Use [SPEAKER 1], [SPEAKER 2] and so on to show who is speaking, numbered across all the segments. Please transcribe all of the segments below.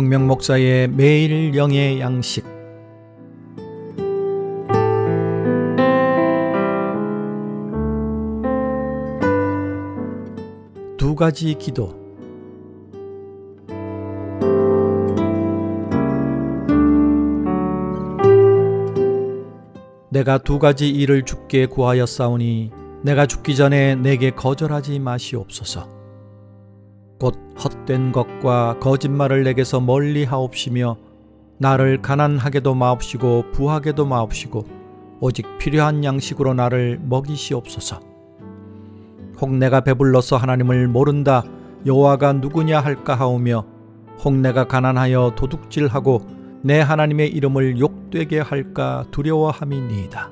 [SPEAKER 1] 최복명 목사의 매일 영의 양식 두 가지 기도 내가 두 가지 일을 주께 구하였사오니 내가 죽기 전에 내게 거절하지 마시옵소서. 곧 헛된 것과 거짓말을 내게서 멀리 하옵시며 나를 가난하게도 마옵시고 부하게도 마옵시고 오직 필요한 양식으로 나를 먹이시옵소서. 혹 내가 배불러서 하나님을 모른다 여호와가 누구냐 할까 하오며 혹 내가 가난하여 도둑질하고 내 하나님의 이름을 욕되게 할까 두려워함이니이다.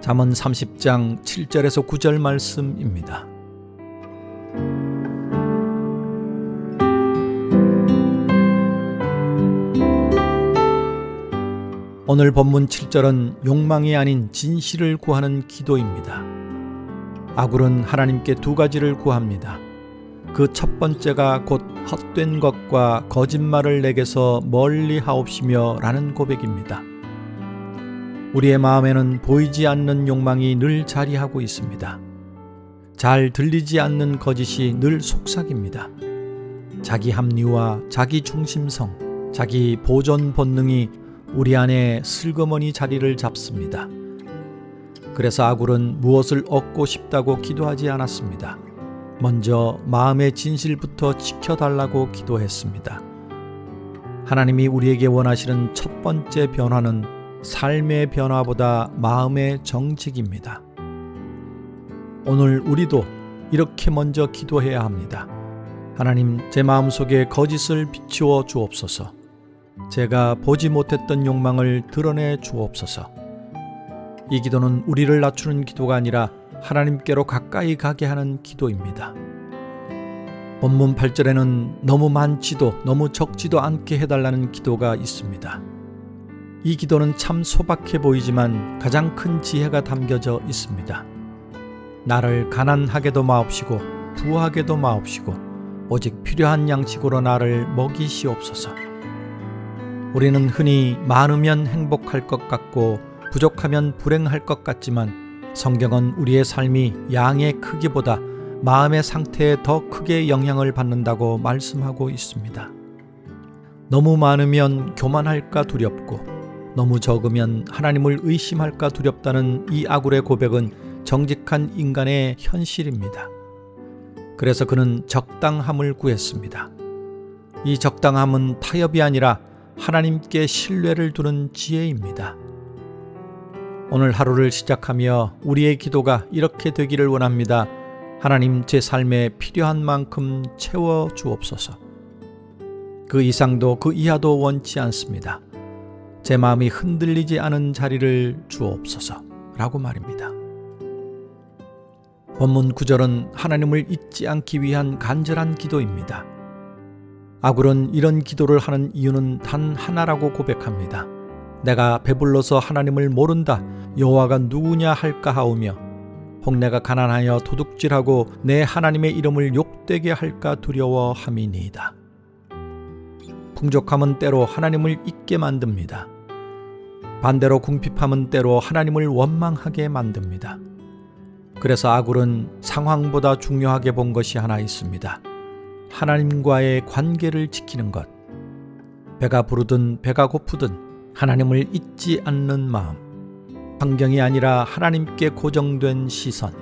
[SPEAKER 1] 잠언 30장 7절에서 9절 말씀입니다. 오늘 본문 7절은 욕망이 아닌 진실을 구하는 기도입니다. 아굴은 하나님께 두 가지를 구합니다. 그 첫 번째가 곧 헛된 것과 거짓말을 내게서 멀리 하옵시며 라는 고백입니다. 우리의 마음에는 보이지 않는 욕망이 늘 자리하고 있습니다. 잘 들리지 않는 거짓이 늘 속삭입니다. 자기 합리와 자기 중심성, 자기 보존 본능이 우리 안에 슬그머니 자리를 잡습니다. 그래서 아굴은 무엇을 얻고 싶다고 기도하지 않았습니다. 먼저 마음의 진실부터 지켜달라고 기도했습니다. 하나님이 우리에게 원하시는 첫 번째 변화는 삶의 변화보다 마음의 정직입니다. 오늘 우리도 이렇게 먼저 기도해야 합니다. 하나님, 제 마음속에 거짓을 비추어 주옵소서. 제가 보지 못했던 욕망을 드러내 주옵소서. 이 기도는 우리를 낮추는 기도가 아니라 하나님께로 가까이 가게 하는 기도입니다. 본문 8절에는 너무 많지도 너무 적지도 않게 해달라는 기도가 있습니다. 이 기도는 참 소박해 보이지만 가장 큰 지혜가 담겨져 있습니다. 나를 가난하게도 마옵시고 부하게도 마옵시고 오직 필요한 양식으로 나를 먹이시옵소서. 우리는 흔히 많으면 행복할 것 같고 부족하면 불행할 것 같지만 성경은 우리의 삶이 양의 크기보다 마음의 상태에 더 크게 영향을 받는다고 말씀하고 있습니다. 너무 많으면 교만할까 두렵고 너무 적으면 하나님을 의심할까 두렵다는 이 아굴의 고백은 정직한 인간의 현실입니다. 그래서 그는 적당함을 구했습니다. 이 적당함은 타협이 아니라 하나님께 신뢰를 두는 지혜입니다. 오늘 하루를 시작하며 우리의 기도가 이렇게 되기를 원합니다. 하나님 제 삶에 필요한 만큼 채워 주옵소서. 그 이상도 그 이하도 원치 않습니다. 제 마음이 흔들리지 않은 자리를 주옵소서. 라고 말입니다. 본문 9절은 하나님을 잊지 않기 위한 간절한 기도입니다. 아굴은 이런 기도를 하는 이유는 단 하나라고 고백합니다. 내가 배불러서 하나님을 모른다. 여호와가 누구냐 할까 하오며 혹 내가 가난하여 도둑질하고 내 하나님의 이름을 욕되게 할까 두려워함이니이다. 풍족함은 때로 하나님을 잊게 만듭니다. 반대로 궁핍함은 때로 하나님을 원망하게 만듭니다. 그래서 아굴은 상황보다 중요하게 본 것이 하나 있습니다. 하나님과의 관계를 지키는 것. 배가 부르든 배가 고프든 하나님을 잊지 않는 마음. 환경이 아니라 하나님께 고정된 시선.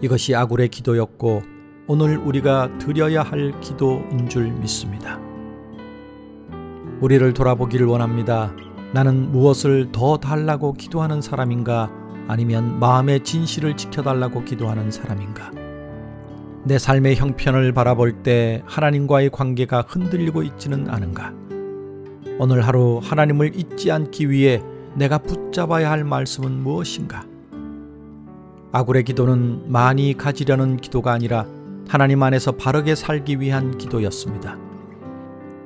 [SPEAKER 1] 이것이 아굴의 기도였고 오늘 우리가 드려야 할 기도인 줄 믿습니다. 우리를 돌아보기를 원합니다. 나는 무엇을 더 달라고 기도하는 사람인가 아니면 마음의 진실을 지켜달라고 기도하는 사람인가? 내 삶의 형편을 바라볼 때 하나님과의 관계가 흔들리고 있지는 않은가? 오늘 하루 하나님을 잊지 않기 위해 내가 붙잡아야 할 말씀은 무엇인가? 아굴의 기도는 많이 가지려는 기도가 아니라 하나님 안에서 바르게 살기 위한 기도였습니다.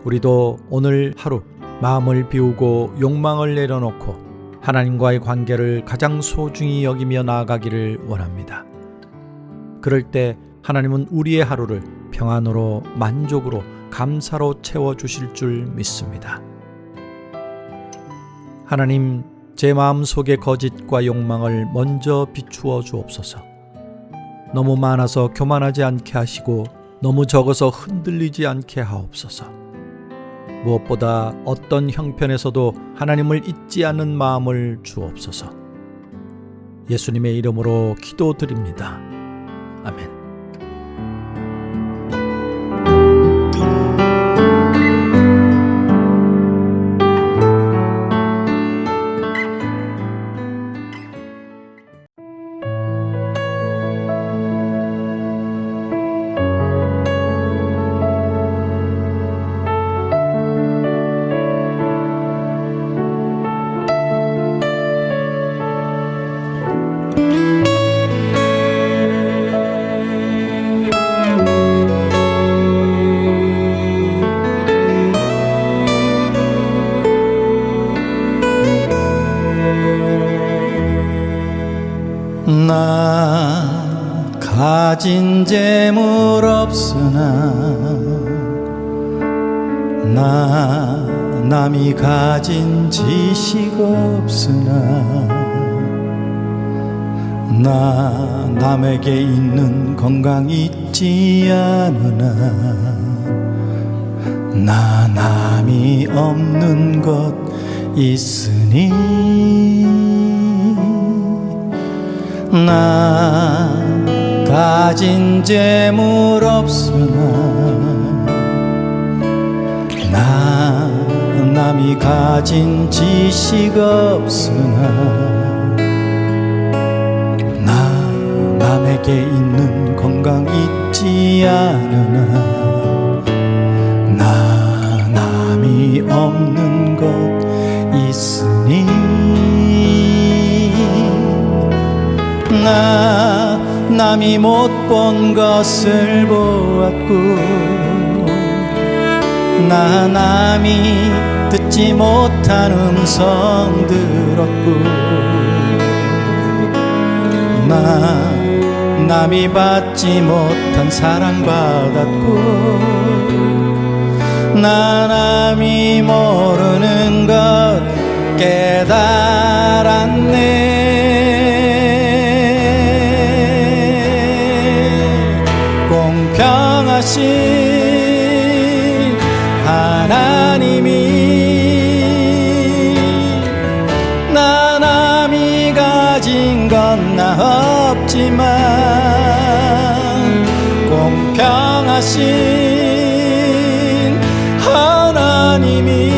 [SPEAKER 1] 우리도 오늘 하루 마음을 비우고 욕망을 내려놓고 하나님과의 관계를 가장 소중히 여기며 나아가기를 원합니다. 그럴 때 하나님은 우리의 하루를 평안으로 만족으로
[SPEAKER 2] 감사로 채워 주실 줄 믿습니다. 하나님, 제 마음 속의 거짓과 욕망을 먼저 비추어 주옵소서. 너무 많아서 교만하지 않게 하시고 너무 적어서 흔들리지 않게 하옵소서. 무엇보다 어떤 형편에서도 하나님을 잊지 않는 마음을 주옵소서. 예수님의 이름으로 기도드립니다. 아멘.
[SPEAKER 1] 가진 지식 없으나 나 남에게 있는 건강 있지 않으나 나 남이 없는 것 있으니 나 가진 재물 없으나 나 남이 가진 지식 없으나 나 남에게 있는 건강 있지 않으나 나 남이 없는 것 있으니 나 남이 못 본 것을 보았고 나 남이 듣지 못한 음성 들었고. 나 남이 받지 못한 사랑 받았고. 나 남이 모르는 것 깨달았네. 공평하신 하나님이 나 없지만 공평하신 하나님이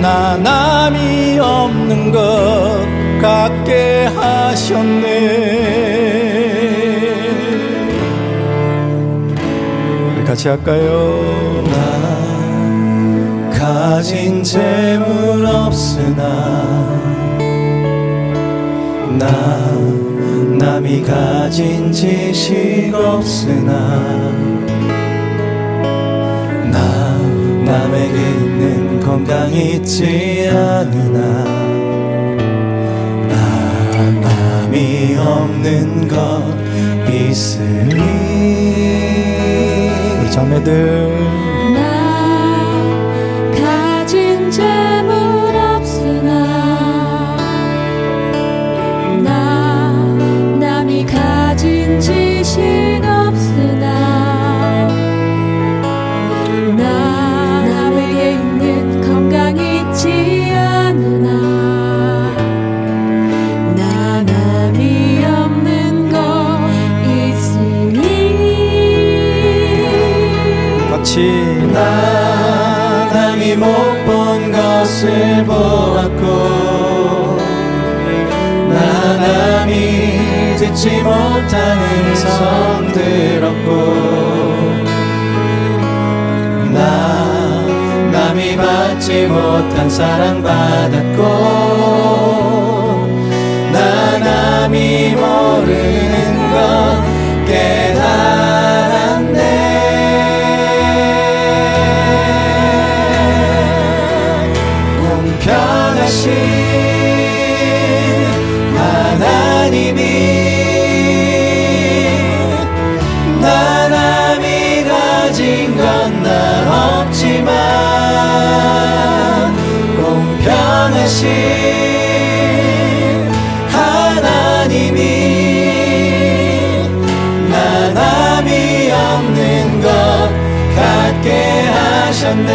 [SPEAKER 1] 나 남이 없는 것 같게 하셨네 같이 할까요? 나 가진 재물 없으나 나 남이 가진 지식 없으나 나 남에게 있는 건강 있지 않으나 나 남이 없는 것 있으니. 우리 자매들 같이 나 남이 못본 것을 보았고 나 남이 듣지 못한 음성 들었고 나 남이 받지 못한 사랑 받았고 나 남이 모르는 것 하나님이 나남이 가진 건 나 없지만 공평하신 하나님이 나남이 없는 것 같게 하셨네.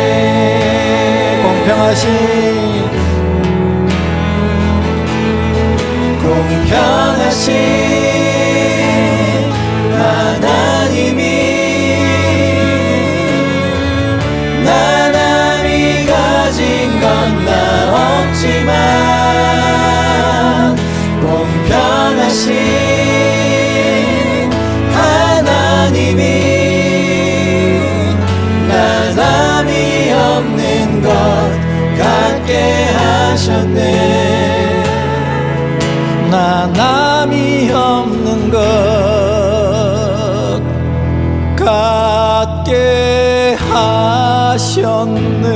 [SPEAKER 1] 공평하신 공평하신 하나님이 나남이 가진 건 나 없지만 공평하신 같게 하셨네